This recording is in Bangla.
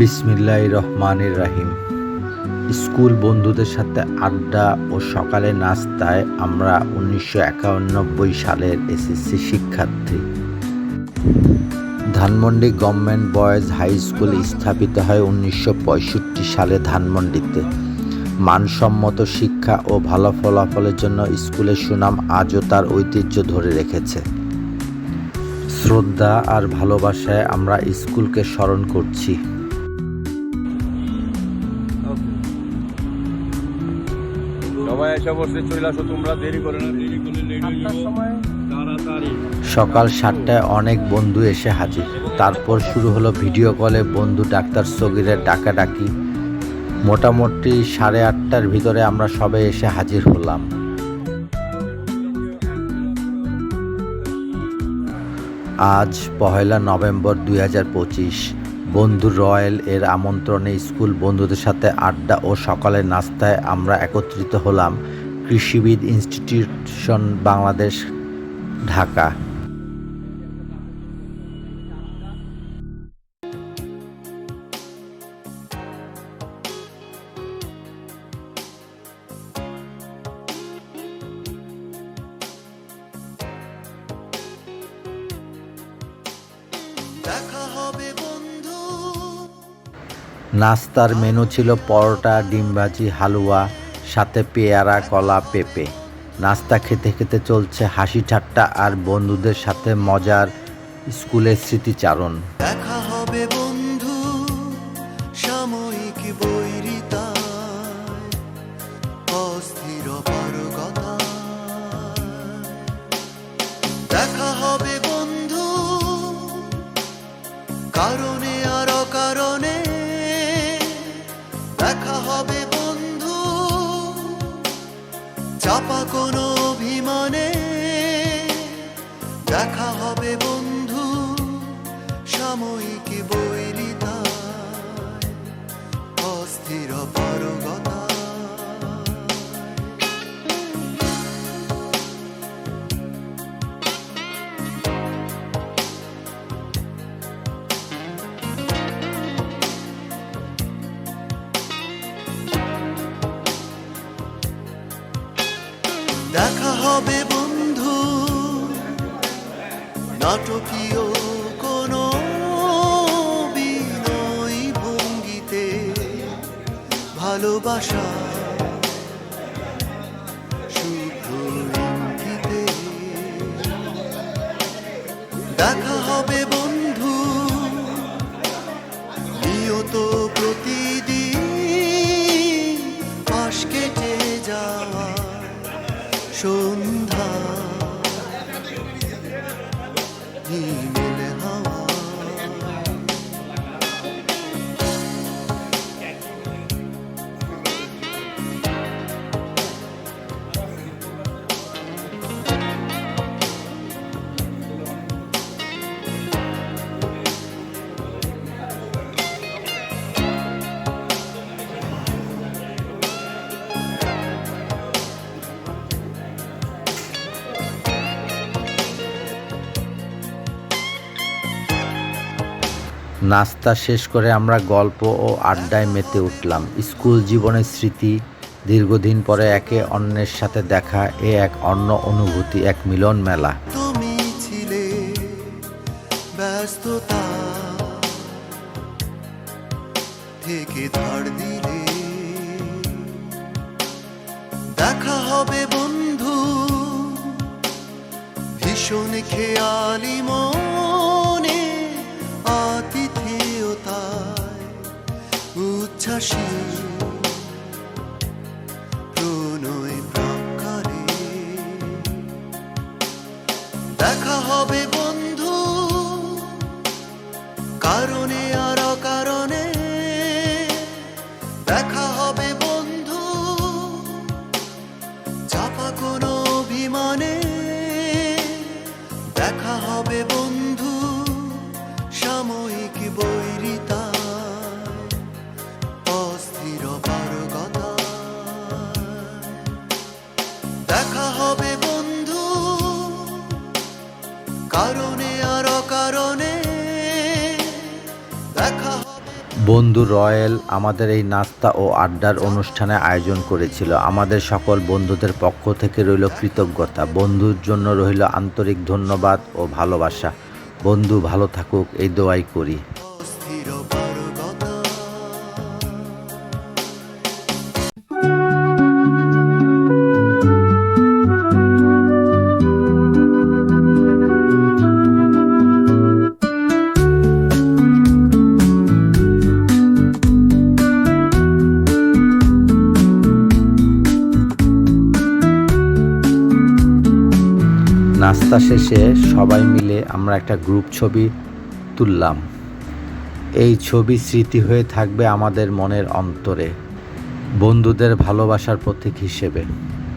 বিসমিল্লাহ রহমানির রাহিম। স্কুল বন্ধুদের সাথে আড্ডা ও সকালে নাস্তায় আমরা উনিশশো একানব্বই সালের এসএসসি শিক্ষার্থী। Dhanmondi government boys high school স্থাপিত হয় উনিশশো পঁয়ষট্টি সালে ধানমন্ডিতে। মানসম্মত শিক্ষা ও ভালো ফলাফলের জন্য স্কুলের সুনাম আজও তার ঐতিহ্য ধরে রেখেছে। শ্রদ্ধা আর ভালোবাসায় আমরা স্কুলকে স্মরণ করছি। সবাই এসে বসে চলে আসো তোমরা দেরি করে না। দেরি করলে লেট হয়ে তাড়াতাড়ি। সকাল সাতটায় অনেক বন্ধু এসে হাজির। তারপর শুরু হলো ভিডিও কলে বন্ধু ডাক্তার সগিরের ডাকাডাকি। মোটামুটি সাড়ে আটটার ভিতরে আমরা সবাই এসে হাজির হলাম। আজ পহেলা নভেম্বর দুই হাজার পঁচিশ। বন্ধু রয়্যাল এর আমন্ত্রণে স্কুল বন্ধুদের সাথে আড্ডা ও সকালের নাস্তায় আমরা একত্রিত হলাম কৃষিবিদ ইনস্টিটিউশন বাংলাদেশ, ঢাকা। দেখা হবে নাস্তার মেনু ছিল পরোটা ডিম ভাজি হালুয়া, সাথে পেয়ারা, কলা, পেঁপে। নাস্তা খেতে খেতে চলছে হাসি ঠাট্টা আর বন্ধুদের সাথে মজার স্কুলের স্মৃতিচারণ। দেখা হবে বন্ধু, সাময়িক বৈরিতা হবে বন্ধু। নাটকীয় কোনো বিনয় ভঙ্গিতে ভালোবাসা দেখা হবে বন্ধু নিয়ত সন্ধ্যা। নাস্তা শেষ করে আমরা গল্প ও আড্ডায় মেতে উঠলাম। স্কুল জীবনের স্মৃতি, দীর্ঘদিন পরে একে অন্যের সাথে দেখা, এ এক অন্য অনুভূতি, এক মিলন মেলা। ব্যস্ততা দেখা হবে বন্ধু, ভীষণ খেয়ালি মনে। দেখা হবে বন্ধু। কারণে আর কারণে দেখা হবে বন্ধু। চাপা কোনো অভিমানে দেখা হবে বন্ধু রয়েল আমাদের এই নাস্তা ও আড্ডার অনুষ্ঠানে আয়োজন করেছিল। আমাদের সকল বন্ধুদের পক্ষ থেকে রইল কৃতজ্ঞতা। বন্ধুর জন্য রইল আন্তরিক ধন্যবাদ ও ভালোবাসা। বন্ধু ভালো থাকুক, এই দোয়াই করি। নাস্তা শেষে সবাই মিলে আমরা একটা গ্রুপ ছবি তুললাম। এই ছবি স্মৃতি হয়ে থাকবে আমাদের মনের অন্তরে, বন্ধুদের ভালোবাসার প্রতীক হিসেবে।